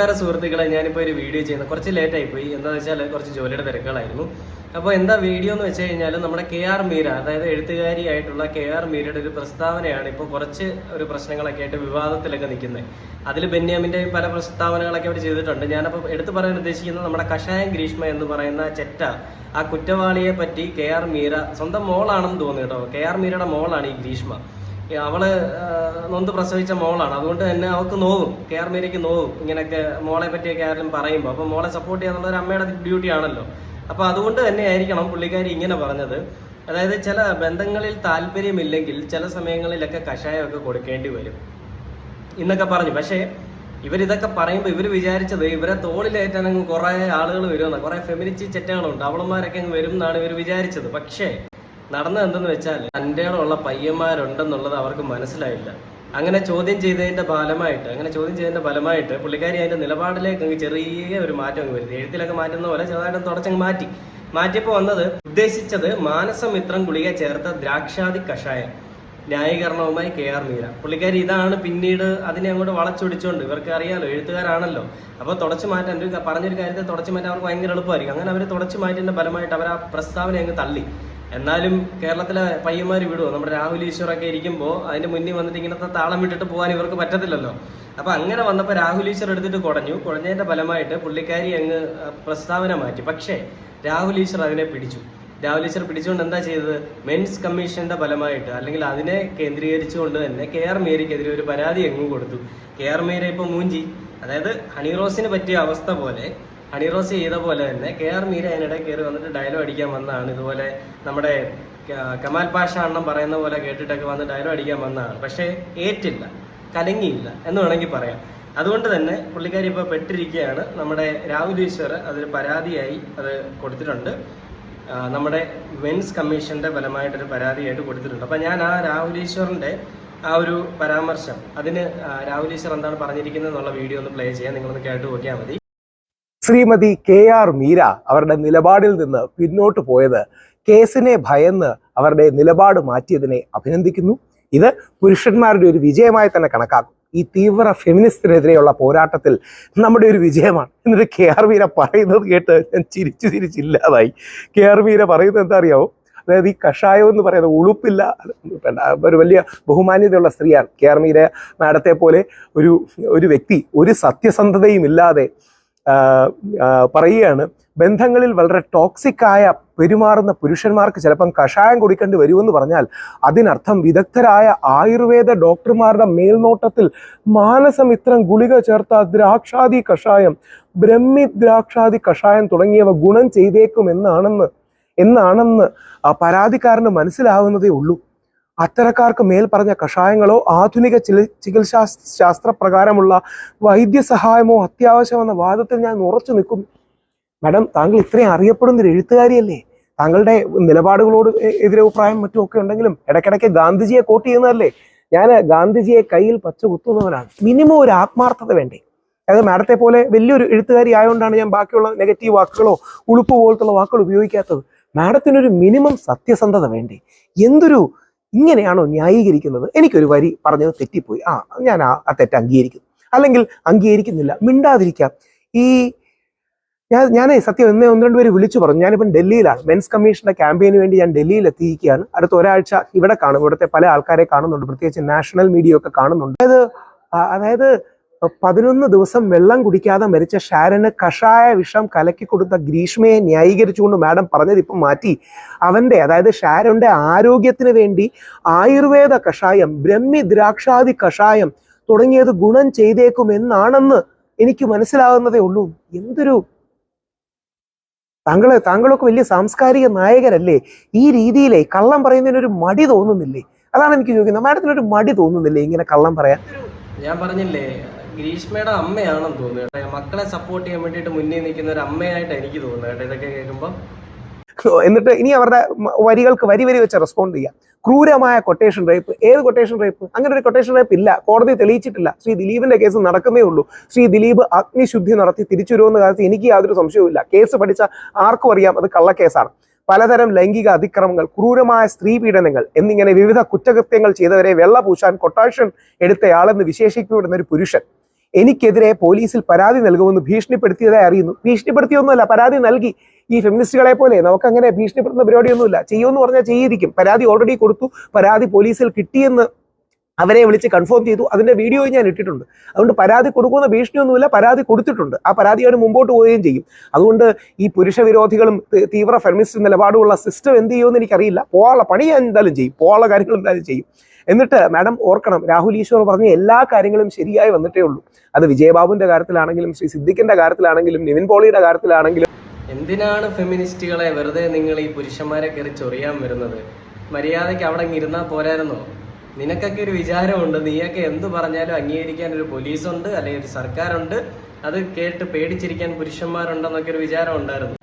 നമസ്കാരം സുഹൃത്തുക്കളെ. ഞാനിപ്പോൾ ഒരു വീഡിയോ ചെയ്യുന്നത് കുറച്ച് ലേറ്റ് ആയിപ്പോയി. എന്താണെന്ന് വെച്ചാൽ കുറച്ച് ജോലിയുടെ തിരക്കുകളായിരുന്നു. അപ്പോൾ എന്താ വീഡിയോ എന്ന് വെച്ച് കഴിഞ്ഞാൽ നമ്മുടെ കെ ആർ മീര അതായത് എഴുത്തുകാരിയായിട്ടുള്ള കെ ആർ മീരയുടെ ഒരു പ്രസ്താവനയാണ് ഇപ്പോൾ കുറച്ച് ഒരു പ്രശ്നങ്ങളൊക്കെ ആയിട്ട് വിവാദത്തിലൊക്കെ നിൽക്കുന്നത്. അതിൽ ബെന്യാമിന്റെ പല പ്രസ്താവനകളൊക്കെ അവർ ചെയ്തിട്ടുണ്ട്. ഞാനപ്പോൾ എടുത്തു പറയാൻ ഉദ്ദേശിക്കുന്നത് നമ്മുടെ കഷായം ഗ്രീഷ്മ എന്ന് പറയുന്ന ചെറ്റ ആ കുറ്റവാളിയെ പറ്റി കെ ആർ മീര സ്വന്തം മോളാണെന്ന് തോന്നുന്നു കേട്ടോ. കെ ആർ മീരയുടെ മോളാണ് ഈ ഗ്രീഷ്മ. അവൾ നൊന്ത് പ്രസവിച്ച മോളാണ്. അതുകൊണ്ട് തന്നെ അവൾക്ക് നോവും. കെ ആർ നോവും. ഇങ്ങനെയൊക്കെ മോളെ പറ്റിയൊക്കെ ആരെങ്കിലും പറയുമ്പോൾ. അപ്പൊ മോളെ സപ്പോർട്ട് ചെയ്യാന്നുള്ള ഒരു അമ്മയുടെ ഡ്യൂട്ടി ആണല്ലോ. അപ്പൊ അതുകൊണ്ട് തന്നെ ആയിരിക്കണം പുള്ളിക്കാരി ഇങ്ങനെ പറഞ്ഞത്. അതായത് ചില ബന്ധങ്ങളിൽ താല്പര്യമില്ലെങ്കിൽ ചില സമയങ്ങളിലൊക്കെ കഷായമൊക്കെ കൊടുക്കേണ്ടി വരും. എന്നൊക്കെ പറഞ്ഞു. പക്ഷേ ഇവരിതൊക്കെ പറയുമ്പോൾ ഇവർ വിചാരിച്ചത് ഇവരെ തോളിലേറ്റാൻ അങ്ങ് കുറേ ആളുകൾ വരുമെന്നാണ്. കുറെ ഫെമിനിറ്റി ചെറ്റകളുണ്ട്. അവളന്മാരൊക്കെ അങ്ങ് വരും എന്നാണ് ഇവർ വിചാരിച്ചത്. പക്ഷേ നടന്നത് എന്തെന്ന് വെച്ചാൽ തന്റെ ഉള്ള പയ്യന്മാരുണ്ടെന്നുള്ളത് അവർക്ക് മനസ്സിലായില്ല. അങ്ങനെ ചോദ്യം ചെയ്തതിന്റെ ഫലമായിട്ട് അങ്ങനെ ചോദ്യം ചെയ്തതിന്റെ ഫലമായിട്ട് പുള്ളിക്കാരി അതിന്റെ നിലപാടിലേക്ക് അങ്ങ് ചെറിയ ഒരു മാറ്റം അങ്ങ് വരുത്തി. എഴുത്തിലൊക്കെ മാറ്റുന്ന പോലെ ചെറുതായിട്ട് തുടച്ചങ്ങ് മാറ്റി. മാറ്റിയപ്പോൾ വന്നത് ഉദ്ദേശിച്ചത് മാനസമിത്രം ഗുളിക ചേർത്ത ദ്രാക്ഷാദി കഷായം. ന്യായീകരണവുമായി കെ ആർ മീര. പുള്ളിക്കാരി ഇതാണ് പിന്നീട് അതിനെ അങ്ങോട്ട് വളച്ചൊടിച്ചുകൊണ്ട് ഇവർക്ക് അറിയാലോ എഴുത്തുകാരാണല്ലോ. അപ്പോൾ തുടച്ചു മാറ്റാൻ ഒരു പറഞ്ഞൊരു കാര്യത്തെ തുടച്ചു മാറ്റാൻ അവർക്ക് ഭയങ്കര എളുപ്പമായിരിക്കും. അങ്ങനെ അവർ തുടച്ചു മാറ്റിന്റെ ഫലമായിട്ട് അവർ ആ പ്രസ്താവന അങ്ങ് തള്ളി. എന്നാലും കേരളത്തിലെ പയ്യന്മാർ വിടുവോ? നമ്മുടെ രാഹുൽ ഈശ്വറൊക്കെ ഇരിക്കുമ്പോൾ അതിന്റെ മുന്നിൽ വന്നിട്ട് ഇങ്ങനത്തെ താളം വിട്ടിട്ട് പോകാൻ ഇവർക്ക് പറ്റത്തില്ലല്ലോ. അപ്പൊ അങ്ങനെ വന്നപ്പോൾ രാഹുൽ ഈശ്വർ എടുത്തിട്ട് കുടഞ്ഞു. കുടഞ്ഞതിന്റെ ഫലമായിട്ട് പുള്ളിക്കാരി അങ്ങ് പ്രസ്താവന മാറ്റി. പക്ഷേ രാഹുൽ ഈശ്വർ അതിനെ പിടിച്ചു. രാഹുൽ ഈശ്വർ പിടിച്ചുകൊണ്ട് എന്താ ചെയ്തത്? മെൻസ് കമ്മീഷന്റെ ഫലമായിട്ട് അല്ലെങ്കിൽ അതിനെ കേന്ദ്രീകരിച്ചുകൊണ്ട് തന്നെ കെ ആർ മീരയ്ക്കെതിരെ ഒരു പരാതി എങ്ങും കൊടുത്തു. കെ ആർ മീര ഇപ്പൊ മൂഞ്ചി. അതായത് ഹണിറോസിന് പറ്റിയ അവസ്ഥ പോലെ ഹണിറോസ് ചെയ്ത പോലെ തന്നെ കെ ആർ മീര അതിനിടെ കയറി വന്നിട്ട് ഡയലോഗ് അടിക്കാൻ വന്നതാണ്. ഇതുപോലെ നമ്മുടെ കമാൽ പാഷ അണ്ണം പറയുന്ന പോലെ കേട്ടിട്ടൊക്കെ വന്ന് ഡയലോഗ് അടിക്കാൻ വന്നതാണ്. പക്ഷേ ഏറ്റില്ല കലങ്ങിയില്ല എന്ന് വേണമെങ്കിൽ പറയാം. അതുകൊണ്ട് തന്നെ പുള്ളിക്കാരി ഇപ്പോൾ പെട്ടിരിക്കുകയാണ്. നമ്മുടെ രാഹുൽ ഈശ്വർ അതിൽ പരാതിയായി അത് കൊടുത്തിട്ടുണ്ട്. നമ്മുടെ മെൻസ് കമ്മീഷന്റെ ഫലമായിട്ടൊരു പരാതിയായിട്ട് കൊടുത്തിട്ടുണ്ട്. അപ്പൊ ഞാൻ ആ രാഹുൽ ഈശ്വറിന്റെ ആ ഒരു പരാമർശം അതിന് രാഹുൽ ഈശ്വർ എന്താണ് പറഞ്ഞിരിക്കുന്നത് എന്നുള്ള വീഡിയോ ഒന്ന് പ്ലേ ചെയ്യാൻ നിങ്ങളൊന്ന് കേട്ട് നോക്കിയാൽ മതി. ശ്രീമതി കെ ആർ മീര അവരുടെ നിലപാടിൽ നിന്ന് പിന്നോട്ട് പോയത് കേസിനെ ഭയന്ന് അവരുടെ നിലപാട് മാറ്റിയതിനെ അഭിനന്ദിക്കുന്നു. ഇത് പുരുഷന്മാരുടെ ഒരു വിജയമായി തന്നെ കണക്കാക്കും. ഈ തീവ്ര ഫെമിനിസ്റ്റിനെതിരെയുള്ള പോരാട്ടത്തിൽ നമ്മുടെ ഒരു വിജയമാണ്. എന്നിട്ട് കെ ആർ മീര പറയുന്നത് കേട്ട് ഞാൻ ചിരിച്ചു ചിരിച്ചില്ലാതായി കെ ആർ മീര പറയുന്നത് എന്താ അറിയാവോ? അതായത് ഈ കഷായം എന്ന് പറയുന്നത് ഉളുപ്പില്ല. ഒരു വലിയ ബഹുമാന്യതയുള്ള സ്ത്രീയാണ്. കെ ആർ മീര മാഡത്തെ പോലെ ഒരു ഒരു വ്യക്തി ഒരു സത്യസന്ധതയും ഇല്ലാതെ പറയുകയാണ് ബന്ധങ്ങളിൽ വളരെ ടോക്സിക് ആയ പെരുമാറുന്ന പുരുഷന്മാർക്ക് ചിലപ്പം കഷായം കുടിക്കേണ്ടി വരുമെന്ന് പറഞ്ഞാൽ അതിനർത്ഥം വിദഗ്ധരായ ആയുർവേദ ഡോക്ടർമാരുടെ മേൽനോട്ടത്തിൽ മാനസം ഇത്തരം ഗുളിക ചേർത്ത ദ്രാക്ഷാദി കഷായം ബ്രഹ്മി ദ്രാക്ഷാദി കഷായം തുടങ്ങിയവ ഗുണം ചെയ്തേക്കും എന്നാണെന്ന് പരാതിക്കാരന് മനസ്സിലാവുന്നതേ ഉള്ളൂ. അത്തരക്കാർക്ക് മേൽ പറഞ്ഞ കഷായങ്ങളോ ആധുനിക ചികിത്സാ ശാസ്ത്രപ്രകാരമുള്ള വൈദ്യസഹായമോ അത്യാവശ്യമെന്ന വാദത്തിൽ ഞാൻ ഉറച്ചു നിൽക്കുന്നു മാഡം താങ്കൾ ഇത്രയും അറിയപ്പെടുന്ന ഒരു എഴുത്തുകാരിയല്ലേ? താങ്കളുടെ നിലപാടുകളോട് എതിരെ എതിരഭിപ്രായം മറ്റും ഒക്കെ ഉണ്ടെങ്കിലും ഇടയ്ക്കിടയ്ക്ക് ഗാന്ധിജിയെ കോട്ട് ചെയ്യുന്നതല്ലേ? ഞാൻ ഗാന്ധിജിയെ കയ്യിൽ പച്ച കുത്തുന്നവനാണ്. മിനിമം ഒരു ആത്മാർത്ഥത വേണ്ടേ? അതായത് മാഡത്തെ പോലെ വലിയൊരു എഴുത്തുകാരി ആയതുകൊണ്ടാണ് ഞാൻ ബാക്കിയുള്ള നെഗറ്റീവ് വാക്കുകളോ ഉളുപ്പ് പോലത്തുള്ള വാക്കുകൾ ഉപയോഗിക്കാത്തത്. മാഡത്തിനൊരു മിനിമം സത്യസന്ധത വേണ്ടേ? എന്തൊരു ഇങ്ങനെയാണോ ന്യായീകരിക്കുന്നത്? എനിക്കൊരു വരി പറഞ്ഞത് തെറ്റിപ്പോയി. ആ ഞാൻ ആ തെറ്റ് അംഗീകരിക്കുന്നു. അല്ലെങ്കിൽ അംഗീകരിക്കുന്നില്ല. മിണ്ടാതിരിക്കാം. ഈ ഞാൻ ഞാൻ സത്യം എന്നെ ഒന്ന് രണ്ട് പേര് വിളിച്ചു പറഞ്ഞു. ഞാനിപ്പം ഡൽഹിയിലാണ്. മെൻസ് കമ്മീഷന്റെ ക്യാമ്പയിന് വേണ്ടി ഞാൻ ഡൽഹിയിൽ എത്തിയിരിക്കുകയാണ് അടുത്ത ഒരാഴ്ച ഇവിടെ കാണും. ഇവിടുത്തെ പല ആൾക്കാരെ കാണുന്നുണ്ട്. പ്രത്യേകിച്ച് നാഷണൽ മീഡിയ ഒക്കെ കാണുന്നുണ്ട്. അതായത് അതായത് പതിനൊന്ന് ദിവസം വെള്ളം കുടിക്കാതെ മരിച്ച ഷാരന് കഷായ വിഷം കലക്കി കൊടുത്ത ഗ്രീഷ്മയെ ന്യായീകരിച്ചുകൊണ്ട് മാഡം പറഞ്ഞത് ഇപ്പം മാറ്റി. അവന്റെ അതായത് ഷാരന്റെ ആരോഗ്യത്തിന് വേണ്ടി ആയുർവേദ കഷായം ബ്രഹ്മി ദ്രാക്ഷാദി കഷായം തുടങ്ങിയത് ഗുണം ചെയ്തേക്കും എന്നാണെന്ന് എനിക്ക് മനസ്സിലാകുന്നതേ ഉള്ളൂ. എന്തൊരു താങ്കളെ താങ്കളൊക്കെ വലിയ സാംസ്കാരിക നായകരല്ലേ? ഈ രീതിയിലെ കള്ളം പറയുന്നതിനൊരു മടി തോന്നുന്നില്ലേ? അതാണ് എനിക്ക് ചോദിക്കുന്നത്. മാഡത്തിനൊരു മടി തോന്നുന്നില്ലേ ഇങ്ങനെ കള്ളം പറയാൻ? ഞാൻ പറഞ്ഞില്ലേ ഗ്രീഷ്മയുടെ അമ്മയാണെന്ന് തോന്നുന്നു കേട്ടോ. മക്കളെ സപ്പോർട്ട് ചെയ്യാൻ വേണ്ടിയിട്ട് മുന്നിൽ നിൽക്കുന്ന ഒരു അമ്മയായിട്ട് എനിക്ക് തോന്നുന്നു കേട്ടോ. ഇതൊക്കെ കേൾക്കുമ്പോൾ എന്നിട്ട് ഇനി അവരുടെ വരികൾക്ക് വരി വരി വെച്ച് റെസ്പോണ്ട് ചെയ്യാം. ക്രൂരമായ കൊട്ടേഷൻ റേപ്പ് ഏത് കൊട്ടേഷൻ റേപ്പ് അങ്ങനെ ഒരു കൊട്ടേഷൻ റേപ്പ് ഇല്ല. കോടതി തെളിയിച്ചിട്ടില്ല. ശ്രീ ദിലീപിന്റെ കേസ് നടക്കുന്നേ ഉള്ളൂ. ശ്രീ ദിലീപ് അഗ്നിശുദ്ധി നടത്തി തിരിച്ചു വരുമെന്ന കാര്യത്തിൽ എനിക്ക് യാതൊരു സംശയവുമില്ല കേസ് പഠിച്ച ആർക്കും അറിയാം. അത് കള്ളക്കേസാണ് പലതരം ലൈംഗിക അതിക്രമങ്ങൾ ക്രൂരമായ സ്ത്രീ പീഡനങ്ങൾ എന്നിങ്ങനെ വിവിധ കുറ്റകൃത്യങ്ങൾ ചെയ്തവരെ വെള്ള പൂശാൻ കൊട്ടാഷൻ എടുത്തയാളെന്ന് വിശേഷിക്കപ്പെടുന്ന ഒരു പുരുഷൻ. എനിക്കെതിരെ പോലീസിൽ പരാതി നൽകുമെന്ന് ഭീഷണിപ്പെടുത്തിയതായി അറിയുന്നു. ഭീഷണിപ്പെടുത്തിയൊന്നുമല്ല പരാതി നൽകി. ഈ ഫെമിനിസ്റ്റുകളെ പോലെ നമുക്കങ്ങനെ ഭീഷണിപ്പെടുത്തുന്ന പരിപാടിയൊന്നുമില്ല. ചെയ്യുമെന്ന് പറഞ്ഞാൽ ചെയ്തിരിക്കും. പരാതി ഓൾറെഡി കൊടുത്തു. പരാതി പോലീസിൽ കിട്ടിയെന്ന് അവരെ വിളിച്ച് കൺഫേം ചെയ്തു. അതിന്റെ വീഡിയോ ഞാൻ ഇട്ടിട്ടുണ്ട്. അതുകൊണ്ട് പരാതി കൊടുക്കുന്ന ഭീഷണിയൊന്നുമില്ല. പരാതി കൊടുത്തിട്ടുണ്ട്. ആ പരാതി അവർ മുമ്പോട്ട് പോവുകയും ചെയ്യും. അതുകൊണ്ട് ഈ പുരുഷ വിരോധികളും തീവ്ര ഫെമിനിസ്റ്റ് നിലപാടുമുള്ള സിസ്റ്റം എന്ത് ചെയ്യുമെന്ന് എനിക്കറിയില്ല. പോകാനുള്ള പണി ഞാൻ എന്തായാലും ചെയ്യും. പോകാനുള്ള കാര്യങ്ങൾ എന്തായാലും ചെയ്യും. എന്നിട്ട് മാഡം ഓർക്കണം രാഹുൽ ഈശ്വർ പറഞ്ഞ എല്ലാ കാര്യങ്ങളും ശരിയായി വന്നിട്ടേ ഉള്ളൂ. അത് വിജയബാബുവിന്റെ കാര്യത്തിലാണെങ്കിലും ശ്രീ സിദ്ദിഖിന്റെ കാര്യത്തിലാണെങ്കിലും നിവിൻ പോളിയുടെ കാര്യത്തിലാണെങ്കിലും. എന്തിനാണ് ഫെമിനിസ്റ്റുകളെ വെറുതെ നിങ്ങൾ ഈ പുരുഷന്മാരെ കയറി ചൊറിയാൻ വരുന്നത്? മര്യാദയ്ക്ക് അവിടെ ഇരുന്നാൽ പോരായിരുന്നോ? നിനക്കൊക്കെ ഒരു വിചാരമുണ്ട്. നീയൊക്കെ എന്ത് പറഞ്ഞാലും അംഗീകരിക്കാൻ ഒരു പോലീസുണ്ട് അല്ലെങ്കിൽ ഒരു സർക്കാരുണ്ട്. അത് കേട്ട് പേടിച്ചിരിക്കാൻ പുരുഷന്മാരുണ്ടെന്നൊക്കെ ഒരു വിചാരം ഉണ്ടായിരുന്നു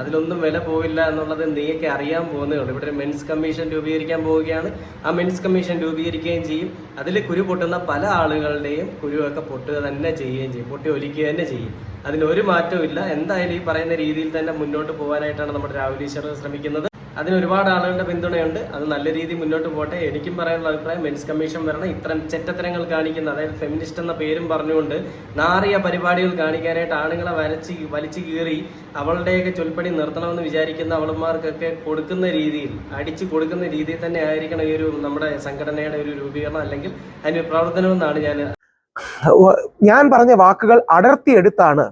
അതിലൊന്നും വില പോവില്ല എന്നുള്ളത് നീയൊക്കെ അറിയാൻ പോകുന്നേ ഉള്ളൂ. ഇവിടെ ഒരു മെൻസ് കമ്മീഷൻ രൂപീകരിക്കാൻ പോവുകയാണ്. ആ മെൻസ് കമ്മീഷൻ രൂപീകരിക്കുകയും ചെയ്യും. അതിൽ കുരു പൊട്ടുന്ന പല ആളുകളുടെയും കുരുവൊക്കെ പൊട്ടുക തന്നെ ചെയ്യുകയും ചെയ്യും. പൊട്ടി ഒലിക്കുക തന്നെ ചെയ്യും. അതിനൊരു മാറ്റവും ഇല്ല. എന്തായാലും ഈ പറയുന്ന രീതിയിൽ തന്നെ മുന്നോട്ട് പോകാനായിട്ടാണ് നമ്മുടെ രാഹുൽ ഈശ്വർ ശ്രമിക്കുന്നത്. അതിന് ഒരുപാട് ആളുകളുടെ പിന്തുണയുണ്ട്. അത് നല്ല രീതിയിൽ മുന്നോട്ട് പോട്ടെ. എനിക്കും പറയാനുള്ള അഭിപ്രായം മെൻസ് കമ്മീഷൻ വരണം. ഇത്തരം ചെറ്റത്തരങ്ങൾ കാണിക്കുന്ന അതായത് ഫെമിനിസ്റ്റ് എന്ന പേരും പറഞ്ഞുകൊണ്ട് നാറിയ പരിപാടികൾ കാണിക്കാനായിട്ട് ആണുങ്ങളെ വരച്ച് വലിച്ചു കീറി അവളുടെയൊക്കെ ചൊൽപ്പടി നിർത്തണമെന്ന് വിചാരിക്കുന്ന അവളന്മാർക്കൊക്കെ കൊടുക്കുന്ന രീതിയിൽ അടിച്ചു കൊടുക്കുന്ന രീതിയിൽ തന്നെ ആയിരിക്കണം ഈ ഒരു നമ്മുടെ സംഘടനയുടെ ഒരു രൂപീകരണം അല്ലെങ്കിൽ അതിന് പ്രവർത്തനം എന്നാണ് ഞാൻ ഞാൻ പറഞ്ഞ വാക്കുകൾ അടർത്തിയെടുത്താണ്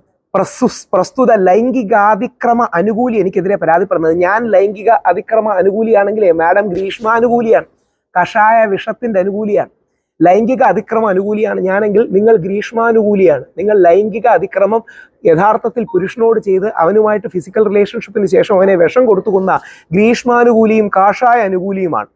പ്രസ്തുത ലൈംഗികാതിക്രമ അനുകൂലി എനിക്കെതിരെ പരാതിപ്പെടുന്നത്. ഞാൻ ലൈംഗിക അതിക്രമ അനുകൂലിയാണെങ്കിലേ മാഡം ഗ്രീഷ്മാനുകൂലിയാണ് കഷായ വിഷത്തിന്റെ അനുകൂലിയാണ്. ലൈംഗിക അതിക്രമ അനുകൂലിയാണ്. ഞാനെങ്കിൽ നിങ്ങൾ ഗ്രീഷ്മാനുകൂലിയാണ് നിങ്ങൾ ലൈംഗിക അതിക്രമം യഥാർത്ഥത്തിൽ പുരുഷനോട് ചെയ്ത് അവനുമായിട്ട് ഫിസിക്കൽ റിലേഷൻഷിപ്പിന് ശേഷം അവനെ വിഷം കൊടുത്തു കൊന്ന ഗ്രീഷ്മാനുകൂലിയും കാഷായ അനുകൂലിയുമാണ്.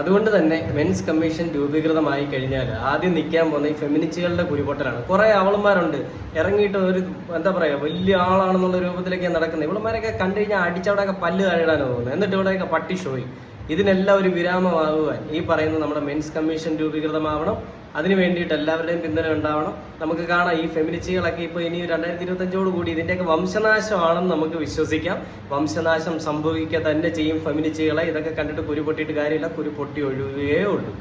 അതുകൊണ്ട് തന്നെ മെൻസ് കമ്മീഷൻ രൂപീകൃതമായി കഴിഞ്ഞാൽ ആദ്യം നിൽക്കാൻ പോകുന്ന ഈ ഫെമിനിസ്റ്റുകളുടെ കുരുപൊട്ടലാണ്. കുറേ അവളന്മാരുണ്ട് ഇറങ്ങിയിട്ട് ഒരു എന്താ പറയാ വലിയ ആളാണെന്നുള്ള രൂപത്തിലേക്ക് നടക്കുന്നത്. ഇവളന്മാരൊക്കെ കണ്ടു കഴിഞ്ഞാൽ അടിച്ചവിടെയൊക്കെ പല്ല് തഴിടാനോ തോന്നുന്നു എന്നിട്ട് ഇവിടെയൊക്കെ പട്ടി ഷോയി. ഇതിനെല്ലാം ഒരു വിരാമമാകുവാൻ ഈ പറയുന്ന നമ്മുടെ മെൻസ് കമ്മീഷൻ രൂപീകൃതമാവണം. അതിന് വേണ്ടിയിട്ട് എല്ലാവരുടെയും പിന്തുണ ഉണ്ടാവണം. നമുക്ക് കാണാം ഈ ഫെമിനിസ്റ്റുകളൊക്കെ ഇപ്പോൾ ഇനി രണ്ടായിരത്തി ഇരുപത്തഞ്ചോട് കൂടി ഇതിന്റെയൊക്കെ വംശനാശമാണെന്ന് നമുക്ക് വിശ്വസിക്കാം. വംശനാശം സംഭവിക്കുക തന്നെ ചെയ്യും ഫെമിനിസ്റ്റുകളെ. ഇതൊക്കെ കണ്ടിട്ട് കുരു പൊട്ടിയിട്ട് കാര്യമില്ല. കുരു പൊട്ടി ഒഴുകുകയേ ഉള്ളൂ.